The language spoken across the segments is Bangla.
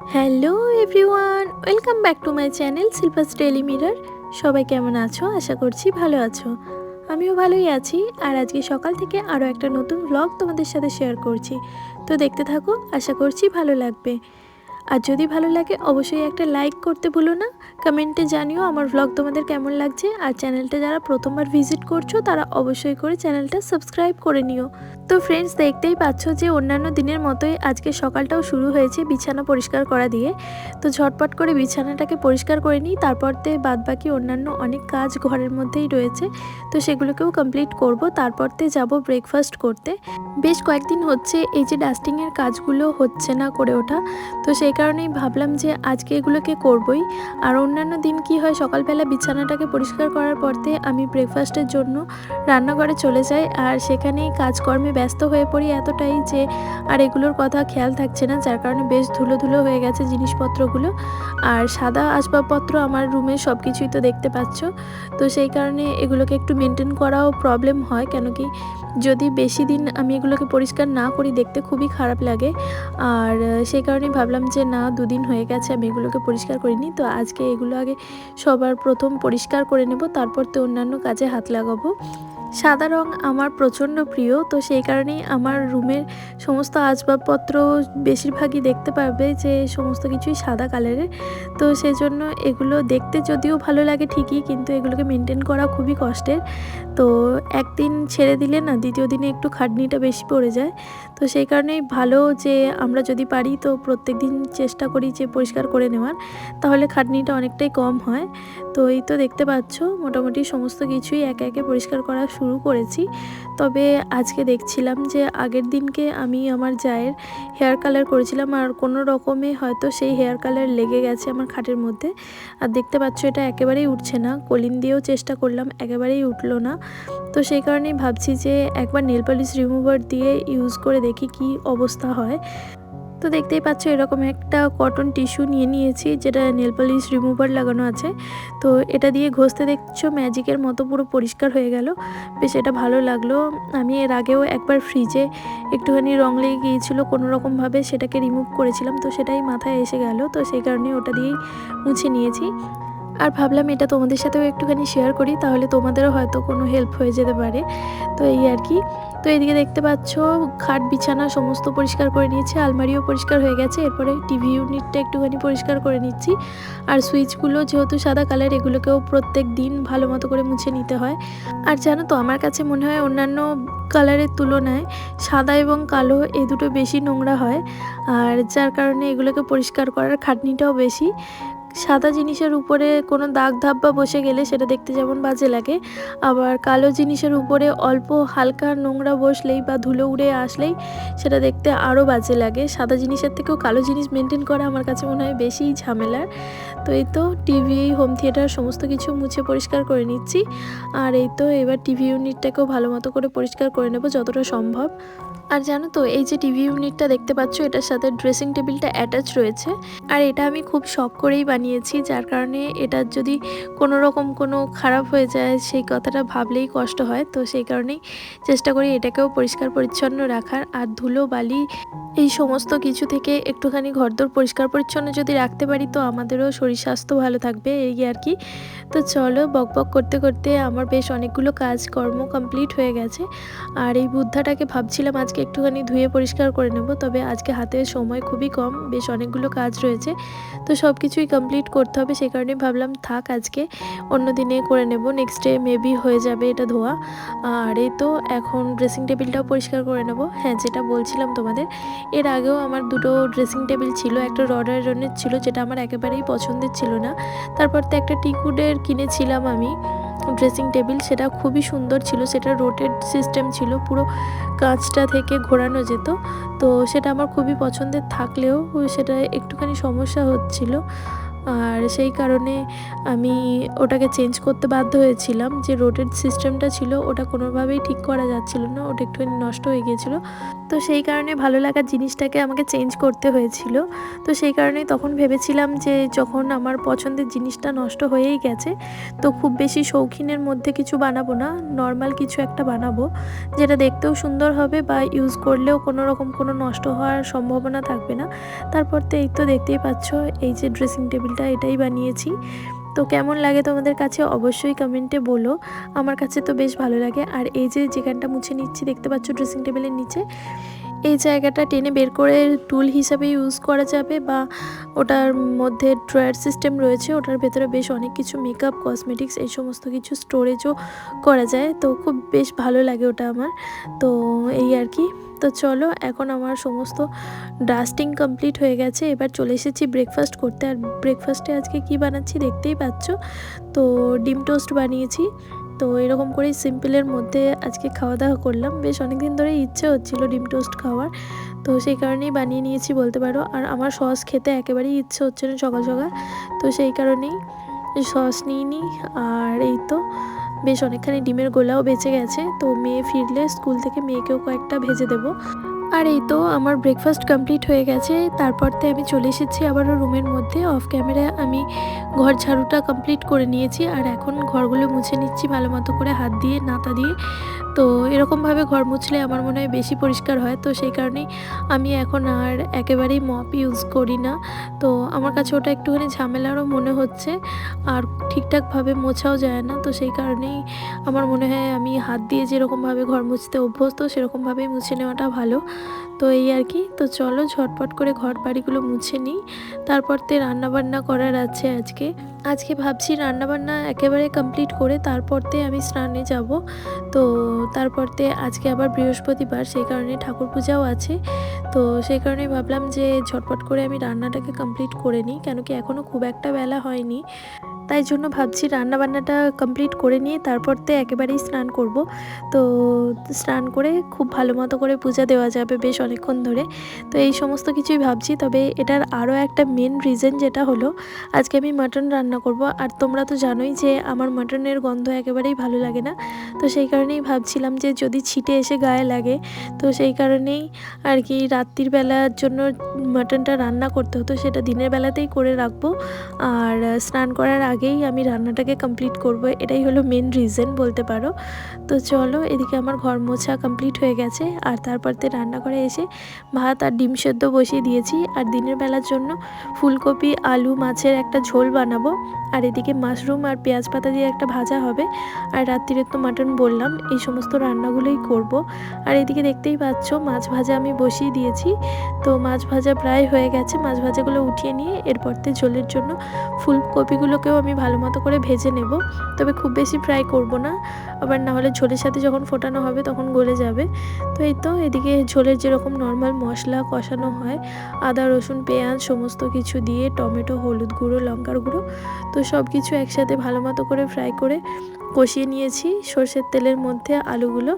Hello everyone, welcome back to my channel Shilpa's daily mirror. সবাই কেমন আছো? আশা করছি ভালো আছো। আমিও ভালোই আছি। আর আজকে সকাল থেকে আরও একটা নতুন ব্লগ তোমাদের সাথে শেয়ার করছি। তো দেখতে থাকো, আশা করছি ভালো লাগবে। আর যদি ভালো লাগে, অবশ্যই একটা লাইক করতে ভুলো না। কমেন্টে জানিও আমার ব্লগ তোমাদের কেমন লাগছে। আর চ্যানেলটা যারা প্রথমবার ভিজিট করছ, তারা অবশ্যই করে চ্যানেলটা সাবস্ক্রাইব করে নিও। তো ফ্রেন্ডস দেখতেই পাচ্ছ যে অন্যান্য দিনের মতোই আজকে সকালটাও শুরু হয়েছে বিছানা পরিষ্কার করা দিয়ে। তো ঝটপট করে বিছানাটাকে পরিষ্কার করে নিই, তারপর তে বাদবাকি অন্যান্য অনেক কাজ ঘরের মধ্যেই রয়েছে। তো সেগুলোকেও কমপ্লিট করব, তারপর তে যাব ব্রেকফাস্ট করতে। বেশ কয়েকদিন হচ্ছে এই যে ডাস্টিংয়ের কাজগুলো হচ্ছে না করে ওঠা। তো সেই কারণেই ভাবলাম যে আজকে এগুলোকে করবই। আর অন্যান্য দিন কি হয়, সকালবেলা বিছানাটাকে পরিষ্কার করার পরতে আমি ব্রেকফাস্টের জন্য রান্নাঘরে চলে যাই। আর সেখানেই কাজকর্মে ব্যস্ত হয়ে পড়ি এতটাই যে আর এগুলোর কথা খেয়াল থাকছে না, যার কারণে বেশ ধুলো ধুলো হয়ে গেছে জিনিসপত্রগুলো। আর সাদা আসবাবপত্র আমার রুমে সব কিছুই তো দেখতে পাচ্ছ। তো সেই কারণে এগুলোকে একটু মেনটেন করাও প্রবলেম হয়, কেন কি যদি বেশি দিন আমি এগুলোকে পরিষ্কার না করি, দেখতে খুবই খারাপ লাগে। আর সেই কারণেই ভাবলাম যে না, দুদিন হয়ে গেছে, আমি এগুলোকে পরিষ্কার করিনি। তো আজকে এগুলো আগে সবার প্রথম পরিষ্কার করে নেব, তারপর তো অন্যান্য কাজে হাত লাগাবো। সাদা রং আমার প্রচণ্ড প্রিয়, তো সেই কারণেই আমার রুমের সমস্ত আসবাবপত্র বেশিরভাগই দেখতে পাবে যে সমস্ত কিছুই সাদা কালারের। তো সেই জন্য এগুলো দেখতে যদিও ভালো লাগে ঠিকই, কিন্তু এগুলোকে মেনটেন করা খুবই কষ্টের। তো একদিন ছেড়ে দিলে না, দ্বিতীয় দিনে একটু খাটনিটা বেশি পড়ে যায়। তো সেই কারণেই ভালো যে আমরা যদি পারি, তো প্রত্যেক দিন চেষ্টা করি যে পরিষ্কার করে নেওয়ার, তাহলে খাটনিটা অনেকটাই কম হয়। তো এই তো দেখতে পাচ্ছ, মোটামুটি সমস্ত কিছুই একে একে পরিষ্কার করা শুরু করেছি। তবে আজকে দেখছিলাম যে আগের দিনকে আমি আমার জায়ের হেয়ার কালার করেছিলাম আর কোনো রকমে হয়তো সেই হেয়ার কালার লেগে গেছে আমার খাটের মধ্যে। আর দেখতে পাচ্ছ এটা একেবারেই উঠছে না। কলিন দিয়েও চেষ্টা করলাম, একেবারেই উঠল না। তো সেই কারণেই ভাবছি যে একবার নেল পলিশ রিমুভার দিয়ে ইউজ করে দেখি কি অবস্থা হয়। তো দেখতেই পাচ্ছ এরকম একটা কটন টিস্যু নিয়ে নিয়েছি, যেটা নেল পলিশ রিমুভার লাগানো আছে। তো এটা দিয়ে ঘষতে দেখছ ম্যাজিকের মতো পুরো পরিষ্কার হয়ে গেল। বেশ এটা ভালো লাগল। আমি এর আগেও একবার ফ্রিজে একটুখানি রং লেগে গিয়েছিল কোনোরকমভাবে সেটাকে রিমুভ করেছিলাম, তো সেটাই মাথায় এসে গেল। তো সেই কারণে ওটা দিয়েই মুছে নিয়েছি। আর ভাবলাম এটা তোমাদের সাথেও একটুখানি শেয়ার করি, তাহলে তোমাদেরও হয়তো কোনো হেল্প হয়ে যেতে পারে। তো এই আর কি। তো এদিকে দেখতে পাচ্ছ, খাট, বিছানা সমস্ত পরিষ্কার করে নিয়েছি, আলমারিও পরিষ্কার হয়ে গেছে, এরপরে টিভি ইউনিটটা একটুখানি পরিষ্কার করে নিচ্ছি। আর সুইচগুলো যেহেতু সাদা কালার, এগুলোকেও প্রত্যেক দিন ভালো মতো করে মুছে নিতে হয়। আর জানো তো, আমার কাছে মনে হয় অন্যান্য কালারের তুলনায় সাদা এবং কালো এ দুটো বেশি নোংরা হয়। আর যার কারণে এগুলোকে পরিষ্কার করার খাটনিটাও বেশি। সাদা জিনিসের উপরে কোনো দাগ ধাব্বা বসে গেলে সেটা দেখতে যেমন বাজে লাগে। আবার কালো জিনিসের উপরে অল্প হালকা নোংরা বসলেই বা ধুলো উড়ে আসলেই সেটা দেখতে আরও বাজে লাগে। সাদা জিনিসের থেকেও কালো জিনিস মেনটেন করা আমার কাছে মনে হয় বেশিই ঝামেলার। তো এই তো টিভি হোম থিয়েটার সমস্ত কিছু মুছে পরিষ্কার করে নিচ্ছি। আর এই তো এবার টিভি ইউনিটটাকেও ভালো মতো করে পরিষ্কার করে নেব যতটা সম্ভব। আর জানো তো, এই যে টিভি ইউনিটটা দেখতে পাচ্ছ, এটার সাথে ড্রেসিং টেবিলটা অ্যাটাচ রয়েছে। আর এটা আমি খুব শখ করেই বানিয়েছি, যার কারণে এটার যদি কোনো রকম কোনো খারাপ হয়ে যায়, সেই কথাটা ভাবলেই কষ্ট হয়। তো সেই কারণেই চেষ্টা করি এটাকেও পরিষ্কার পরিচ্ছন্ন রাখার। আর ধুলো, বালি, এই সমস্ত কিছু থেকে একটুখানি ঘরদোর পরিষ্কার পরিচ্ছন্ন যদি রাখতে পারি, তো আমাদেরও শরীর স্বাস্থ্য ভালো থাকবে, এই আর কি। তো চলো, বক বক করতে করতে আমার বেশ অনেকগুলো কাজকর্ম কমপ্লিট হয়ে গেছে। আর এই বুদ্ধাটাকে ভাবছিলাম আজকে একটুখানি ধুয়ে পরিষ্কার করে নেব, তবে আজকে হাতে সময় খুবই কম, বেশ অনেকগুলো কাজ রয়েছে। তো সব কিছুই কমপ্লিট করতে হবে সেই কারণে ভাবলাম থাক আজকে অন্য দিনে করে নেব নেক্সট ডে মেবি হয়ে যাবে এটা ধোয়া। আর এই তো এখন ড্রেসিং টেবিলটাও পরিষ্কার করে নেব। হ্যাঁ যেটা বলছিলাম তোমাদের, এর আগেও আমার দুটো ড্রেসিং টেবিল ছিল, একটা রড আয়রনের ছিল, যেটা আমার একেবারেই পছন্দের ছিল না। তারপর তো একটা টিকুডের কিনেছিলাম আমি। ড্রেসিং টেবিল সেটা খুবই সুন্দর ছিল, সেটা রোটেড সিস্টেম ছিল, পুরো কাঁচটা থেকে ঘোরানো যেত। তো সেটা আমার খুবই পছন্দের থাকলেও সেটা একটুখানি সমস্যা হচ্ছিল। আর সেই কারণে আমি ওটাকে চেঞ্জ করতে বাধ্য হয়েছিলাম যে রোটেড সিস্টেমটা ছিল, ওটা কোনোভাবেই ঠিক করা যাচ্ছিল না, ওটা একটুখানি নষ্ট হয়ে গিয়েছিল। তো সেই কারণে ভালো লাগার জিনিসটাকে আমাকে চেঞ্জ করতে হয়েছিল। তো সেই কারণেই তখন ভেবেছিলাম যে যখন আমার পছন্দের জিনিসটা নষ্ট হয়েই গেছে, তো খুব বেশি শৌখিনের মধ্যে কিছু বানাবো না নর্মাল কিছু একটা বানাবো, যেটা দেখতেও সুন্দর হবে বা ইউজ করলেও কোনো রকম কোনো নষ্ট হওয়ার সম্ভাবনা থাকবে না। তারপর তো এই তো দেখতেই পাচ্ছ, এই যে ড্রেসিং টেবিলটা এটাই বানিয়েছি। তো কেমন লাগে তোমাদের কাছে অবশ্যই কমেন্টে বলো। আমার কাছে তো বেশ ভালো লাগে। আর এই যে যেখানটা মুছে নিচ্ছি, দেখতে পাচ্ছ ড্রেসিং টেবিলের নিচে, এই জায়গাটা টেনে বের করে টুল হিসাবে ইউজ করা যাবে বা ওটার মধ্যে ড্রয়ার সিস্টেম রয়েছে, ওটার ভেতরে বেশ অনেক কিছু মেকআপ কসমেটিক্স এই সমস্ত কিছু স্টোরেজও করা যায়। তো খুব বেশ ভালো লাগে ওটা আমার। তো এই আর কি। তো চলো, এখন আমার সমস্ত ডাস্টিং কমপ্লিট হয়ে গেছে। এবার চলে এসেছি ব্রেকফাস্ট করতে। আর ব্রেকফাস্টে আজকে কি বানাচ্ছি দেখতেই পাচ্ছ? তো ডিম টোস্ট বানিয়েছি। তো এরকম করেই সিম্পলের মধ্যে আজকে খাওয়া দাওয়া করলাম। বেশ অনেক দিন ধরে ইচ্ছে হচ্ছিল ডিম টোস্ট খাওয়ার। তো সেই কারণেই বানিয়ে নিয়েছি বলতে পারো। আর আমার সস খেতে একেবারেই ইচ্ছে হচ্ছে না সকাল সকাল। তো সেই কারণেই সস নিই আর এই তো বেশ অনেকখানি ডিমের গোলাও বেঁচে গেছে, তো মেয়ে ফিরলে স্কুল থেকে মেয়েকেও কয়েকটা ভেজে দেবো। আর এই তো আমার ব্রেকফাস্ট কমপ্লিট হয়ে গেছে তারপর তো আমি চলে এসেছি আবারও রুমের মধ্যে। অফ ক্যামেরায় আমি ঘর ঝাড়ুটা কমপ্লিট করে নিয়েছি, আর এখন ঘরগুলো মুছে নিচ্ছি ভালো মতো করে হাত দিয়ে, নাতা দিয়ে। তো এরকমভাবে ঘর মুছলে আমার মনে হয় বেশি পরিষ্কার হয়। তো সেই কারণেই আমি এখন আর একেবারেই মপ ইউজ করি না। তো আমার কাছে ওটা একটুখানি ঝামেলারও মনে হচ্ছে। আর ঠিকঠাকভাবে মোছাও যায় না। তো সেই কারণেই আমার মনে হয় আমি হাত দিয়ে যেরকমভাবে ঘর মুছতে অভ্যস্ত, সেরকমভাবেই মুছে নেওয়াটা ভালো। তো এই আর কি। তো চলো ঝটপট করে ঘর বাড়িগুলো মুছে নিই। তারপর তে রান্নাবান্না করার আছে আজকে। আজকে ভাবছি রান্নাবান্না একেবারে কমপ্লিট করে তারপরতে আমি স্নানে যাব। তো তারপরতে আজকে আবার বৃহস্পতিবার, সেই কারণে ঠাকুর পূজাও আছে। তো সেই কারণে ভাবলাম যে ঝটপট করে আমি রান্নাটাকে কমপ্লিট করে নিই, কেন কি এখনও খুব একটা বেলা হয়নি। তাই জন্য ভাবছি রান্নাবান্নাটা কমপ্লিট করে নিয়ে তারপরতে একেবারেই স্নান করব। তো স্নান করে খুব ভালো মতো করে পূজা দেওয়া যাবে বেশ অনেকক্ষণ ধরে। তো এই সমস্ত কিছুই ভাবছি, তবে এটার আরও একটা মেন রিজন যেটা হলো, আজকে আমি মাটন রান্না করব। আর তোমরা তো জানোই যে আমার মাটনের গন্ধ একেবারেই ভালো লাগে না। তো সেই কারণেই ভাবছিলাম যে যদি ছিটে এসে গায়ে লাগে, তো সেই কারণেই আর কি রাত্রির বেলার জন্য মাটনটা রান্না করতে হতো, সেটা দিনের বেলাতেই করে রাখব। আর স্নান করার আগেই আমি রান্নাটাকে কমপ্লিট করব, এটাই হলো মেন রিজন বলতে পারো। তো চলো, এদিকে আমার ঘর মোছা কমপ্লিট হয়ে গেছে, আর তারপর তে রান্না করে এসে ভাত আর ডিম সেদ্ধ বসিয়ে দিয়েছি, আর দিনের বেলার জন্য ফুলকপি, আলু, মাছের একটা ঝোল বানাবো, আর এদিকে মাশরুম আর পেঁয়াজ পাতা দিয়ে একটা ভাজা হবে, আর রাত্রিরে তো মাটন বললাম, এই সমস্ত রান্নাগুলোই করব। আর এদিকে দেখতেই পাচ্ছ, মাছ ভাজা আমি বসিয়ে দিয়েছি, তো মাছ ভাজা প্রায় হয়ে গেছে, মাছ ভাজাগুলো উঠিয়ে নিয়ে এরপর তে ঝোলের জন্য ফুলকপিগুলোকেও আমি ভালো মতো করে ভেজে নেব। তবে খুব বেশি ফ্রাই করব না। আবার না হলে ঝোলের সাথে যখন ফোটানো হবে তখন গলে যাবে। তো এই তো, এদিকে ঝোলের যেরকম নর্মাল মশলা কষানো হয়, আদা, রসুন, পেঁয়াজ সমস্ত কিছু দিয়ে, টমেটো, হলুদ গুঁড়ো, লঙ্কার গুঁড়ো, তো সব কিছু একসাথে ভালো মতো করে ফ্রাই করে কষিয়ে নিয়েছি সর্ষের তেলের মধ্যে আলুগুলো।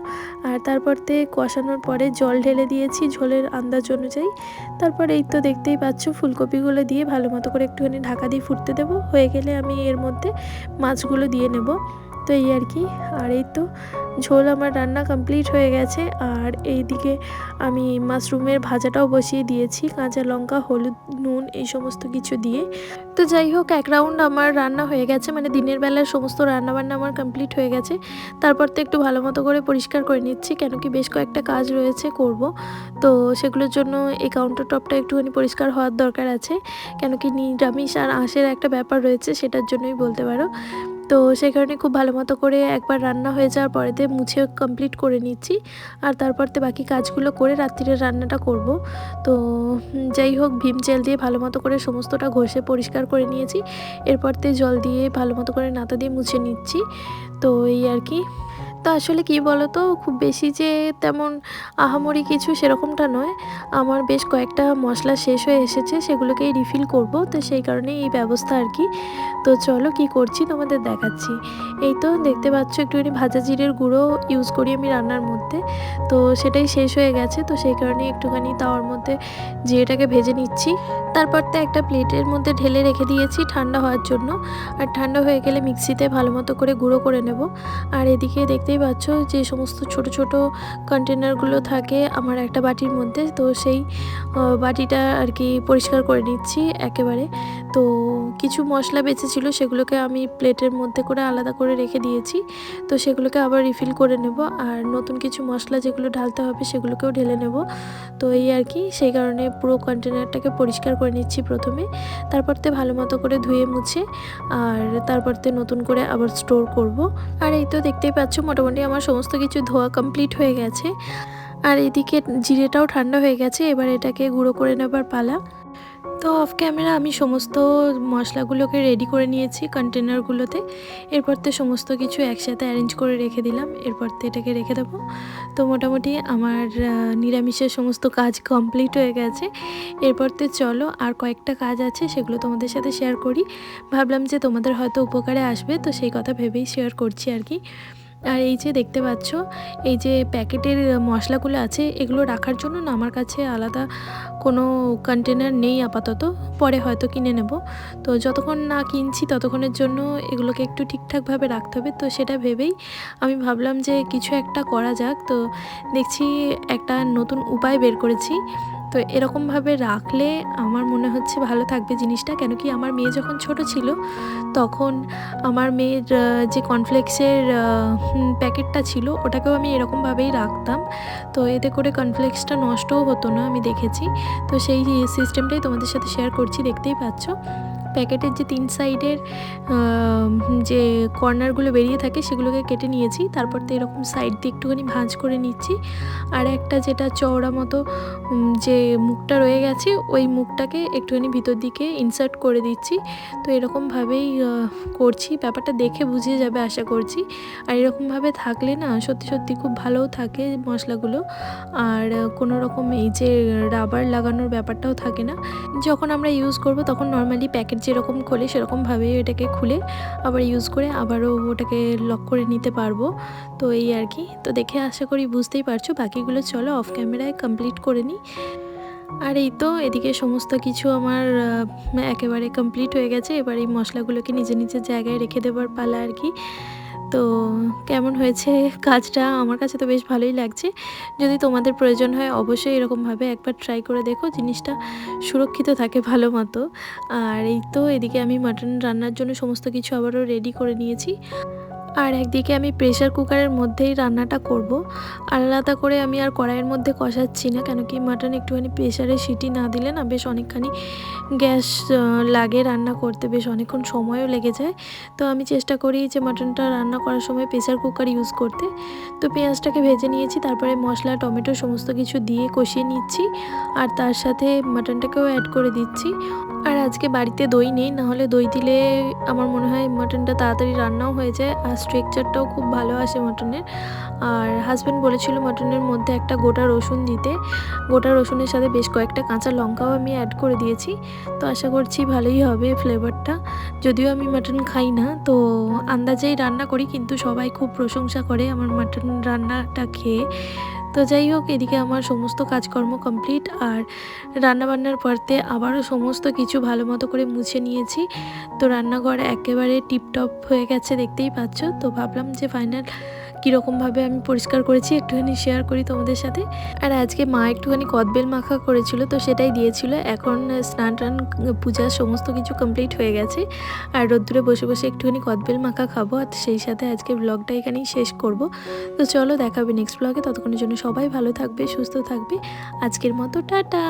আর তারপর তে কষানোর পরে জল ঢেলে দিয়েছি ঝোলের আন্দাজ অনুযায়ী। তারপর এই তো দেখতেই পাচ্ছ, ফুলকপিগুলো দিয়ে ভালো মতো করে একটুখানি ঢাকা দিয়ে ফুটতে দেবো। হয়ে গেলে আমি এর মধ্যে মাছগুলো দিয়ে নেব। তো এই আর কি। আর এই তো ঝোল আমার রান্না কমপ্লিট হয়ে গেছে। আর এইদিকে আমি মাশরুমের ভাজাটাও বসিয়ে দিয়েছি, কাঁচা লঙ্কা, হলুদ, নুন, এই সমস্ত কিছু দিয়ে। তো যাই হোক, এক রাউন্ড আমার রান্না হয়ে গেছে মানে দিনের বেলার সমস্ত রান্না বান্না আমার কমপ্লিট হয়ে গেছে। তারপর তো একটু ভালো মতো করে পরিষ্কার করে নিচ্ছি, কেন কি বেশ কয়েকটা কাজ রয়েছে করব। তো সেগুলোর জন্য এই কাউন্টার টপটা একটুখানি পরিষ্কার হওয়ার দরকার আছে, কেন কি নিরামিষ আর আঁশের একটা ব্যাপার রয়েছে, সেটার জন্যই বলতে পারো। তো সেই কারণে খুব ভালো মতো করে একবার রান্না হয়ে যাওয়ার পরেতে মুছে কমপ্লিট করে নিচ্ছি। আর তারপর তো বাকি কাজগুলো করে রাত্রিরের রান্নাটা করব। তো যাই হোক, ভীম জেল দিয়ে ভালো মতো করে সমস্তটা ঘষে পরিষ্কার করে নিয়েছি। এরপর তে জল দিয়ে ভালো মতো করে নাতা দিয়ে মুছে নিচ্ছি। তো এই আর কি। তো আসলে কি বলো তো খুব বেশি যে তেমন আহামরি কিছু সেরকমটা নয়। আমার বেশ কয়েকটা মশলা শেষ হয়ে এসেছে, সেগুলোকেই রিফিল করব। তো সেই কারণে এই ব্যবস্থা আর কি। তো চলো কি করছি তোমাদের দেখাচ্ছি। এই তো দেখতে পাচ্ছ একটুখানি ভাজা জিরের গুঁড়ো ইউজ করি আমি রান্নার মধ্যে। তো সেটাই শেষ হয়ে গেছে। তো সেই কারণে একটুখানি তাওয়ার মধ্যে জিরেটাকে ভেজে নিচ্ছি। তারপর তো একটা প্লেটের মধ্যে ঢেলে রেখে দিয়েছি ঠান্ডা হওয়ার জন্য। আর ঠান্ডা হয়ে গেলে মিক্সিতে ভালো মতো করে গুঁড়ো করে নেব। আর এদিকে দেখতে দেখতেই পাচ্ছ যে সমস্ত ছোট ছোট কন্টেনারগুলো থাকে আমার একটা বাটির মধ্যে। তো সেই বাটিটা আর কি পরিষ্কার করে নিচ্ছি একেবারে। তো কিছু মশলা বেঁচেছিল সেগুলোকে আমি প্লেটের মধ্যে করে আলাদা করে রেখে দিয়েছি। তো সেগুলোকে আবার রিফিল করে নেব। আর নতুন কিছু মশলা যেগুলো ঢালতে হবে, সেগুলোকেও ঢেলে নেব। তো এই আর কি, সেই কারণে পুরো কন্টেনারটাকে পরিষ্কার করে নিচ্ছি প্রথমে। তারপর তে ভালো মতো করে ধুয়ে মুছে, আর তারপর তে নতুন করে আবার স্টোর করব। আর এই তো দেখতেই পাচ্ছ, মোটামুটি আমার সমস্ত কিছু ধোয়া কমপ্লিট হয়ে গেছে। আর এদিকে জিরেটাও ঠান্ডা হয়ে গেছে, এবার এটাকে গুঁড়ো করে নেবার পালা। তো অফ ক্যামেরা আমি সমস্ত মশলাগুলোকে রেডি করে নিয়েছি কন্টেনারগুলোতে এরপর তো সমস্ত কিছু একসাথে অ্যারেঞ্জ করে রেখে দিলাম, এরপর তো এটাকে রেখে দেবো। তো মোটামুটি আমার নিরামিষের সমস্ত কাজ কমপ্লিট হয়ে গেছে। এরপর তো চলো, আর কয়েকটা কাজ আছে সেগুলো তোমাদের সাথে শেয়ার করি। ভাবলাম যে তোমাদের হয়তো উপকারে আসবে, তো সেই কথা ভেবেই শেয়ার করছি আর কি। আর এই যে দেখতে পাচ্ছ, এই যে প্যাকেটের মশলাগুলো আছে, এগুলো রাখার জন্য না আমার কাছে আলাদা কোনো কন্টেনার নেই আপাতত। পরে হয়তো কিনে নেব। তো যতক্ষণ না কিনছি ততক্ষণের জন্য এগুলোকে একটু ঠিকঠাকভাবে রাখতে হবে। তো সেটা ভেবেই আমি ভাবলাম যে কিছু একটা করা যাক। তো দেখছি একটা নতুন উপায় বের করেছি। তো এরকমভাবে রাখলে আমার মনে হচ্ছে ভালো থাকবে জিনিসটা। কেন কি আমার মেয়ে যখন ছোট ছিল, তখন আমার মেয়ের যে কনফ্লেক্সের প্যাকেটটা ছিল, ওটাকেও আমি এরকমভাবেই রাখতাম। তো এতে করে কনফ্লেক্সটা নষ্টও হতো না, আমি দেখেছি। তো সেই সিস্টেমটাই তোমাদের সাথে শেয়ার করছি, দেখতেই পাচ্ছ। প্যাকেটের যে তিন সাইডের যে কর্নারগুলো বেরিয়ে থাকে সেগুলোকে কেটে নিয়েছি। তারপর তো এরকম সাইড দিয়ে একটুখানি ভাঁজ করে নিচ্ছি। আর একটা যেটা চওড়া মতো যে মুখটা রয়ে গেছে, ওই মুখটাকে একটুখানি ভিতর দিকে ইনসার্ট করে দিচ্ছি। তো এরকমভাবেই করছি। ব্যাপারটা দেখে বুঝে যাবে আশা করছি। আর এরকমভাবে থাকলে না, সত্যি সত্যি খুব ভালোও থাকে মশলাগুলো। আর কোনো রকম এই যে রাবার লাগানোর ব্যাপারটাও থাকে না। যখন আমরা ইউজ করব, তখন নর্মালি প্যাকেট যেরকম খোলে সেরকমভাবে এটাকে খুলে আবার ইউজ করে আবারও ওটাকে লক করে নিতে পারব। তো এই আর কি। তো দেখে আশা করি বুঝতেই পারছ। বাকিগুলো চলো অফ ক্যামেরায় কমপ্লিট করে নিই। আর এই তো এদিকে সমস্ত কিছু আমার একেবারে কমপ্লিট হয়ে গেছে। এবার এই মশলাগুলোকে নিজে নিজের জায়গায় রেখে দেবার পালা আর কি। তো কেমন হয়েছে কাজটা? আমার কাছে তো বেশ ভালোই লাগছে। যদি তোমাদের প্রয়োজন হয় অবশ্যই এরকমভাবে একবার ট্রাই করে দেখো, জিনিসটা সুরক্ষিত থাকে ভালো মতো। আর এই তো এদিকে আমি মাটন রান্নার জন্য সমস্ত কিছু আবারও রেডি করে নিয়েছি। আর একদিকে আমি প্রেশার কুকারের মধ্যেই রান্নাটা করব। আলাদা করে আমি আর কড়াইয়ের মধ্যে কষাচ্ছি না, কেন কি মাটন একটুখানি প্রেশারে সিটি না দিলে না বেশ অনেকখানি গ্যাস লাগে রান্না করতে, বেশ অনেকক্ষণ সময়ও লেগে যায়। তো আমি চেষ্টা করি যে মাটনটা রান্না করার সময় প্রেশার কুকার ইউজ করতে। তো পেঁয়াজটাকে ভেজে নিয়েছি, তারপরে মশলা, টমেটো সমস্ত কিছু দিয়ে কষিয়ে নিচ্ছি আর তার সাথে মাটনটাকেও অ্যাড করে দিচ্ছি। আর আজকে বাড়িতে দই নেই, নাহলে দই দিলে আমার মনে হয় মাটনটা তাড়াতাড়ি রান্নাও হয়ে যায়, আর স্ট্রেকচারটাও খুব ভালো আসে মটনের। আর হাজব্যান্ড বলেছিল মটনের মধ্যে একটা গোটা রসুন দিতে। গোটা রসুনের সাথে বেশ কয়েকটা কাঁচা লঙ্কাও আমি অ্যাড করে দিয়েছি। তো আশা করছি ভালোই হবে ফ্লেভারটা যদিও আমি মাটন খাই না, তো আন্দাজেই রান্না করি, কিন্তু সবাই খুব প্রশংসা করে আমার মাটন রান্নাটা খেয়ে। তো যাই হোক, এদিকে আমার সমস্ত কাজকর্ম কমপ্লিট আর রান্নাবান্নার পরতে আবারও সমস্ত কিছু ভালো মতো করে মুছে নিয়েছি। তো রান্নাঘর একেবারে টিপটপ হয়ে গেছে, দেখতেই পাচ্ছ। তো ভাবলাম যে ফাইনাল কীরকমভাবে আমি পরিষ্কার করেছি, একটুখানি শেয়ার করি তোমাদের সাথে। আর আজকে মা একটুখানি কদবেল মাখা করেছিল, তো সেটাই দিয়েছিল। এখন স্নান টান পূজার সমস্ত কিছু কমপ্লিট হয়ে গেছে। আর রোদ্দুরে বসে বসে একটুখানি কদবেল মাখা খাব। আর সেই সাথে আজকে ব্লগটা এখানেই শেষ করব। তো চলো দেখাবে নেক্সট ব্লগে ততক্ষণের জন্য সবাই ভালো থাকবে, সুস্থ থাকবে। আজকের মতো, টাটা!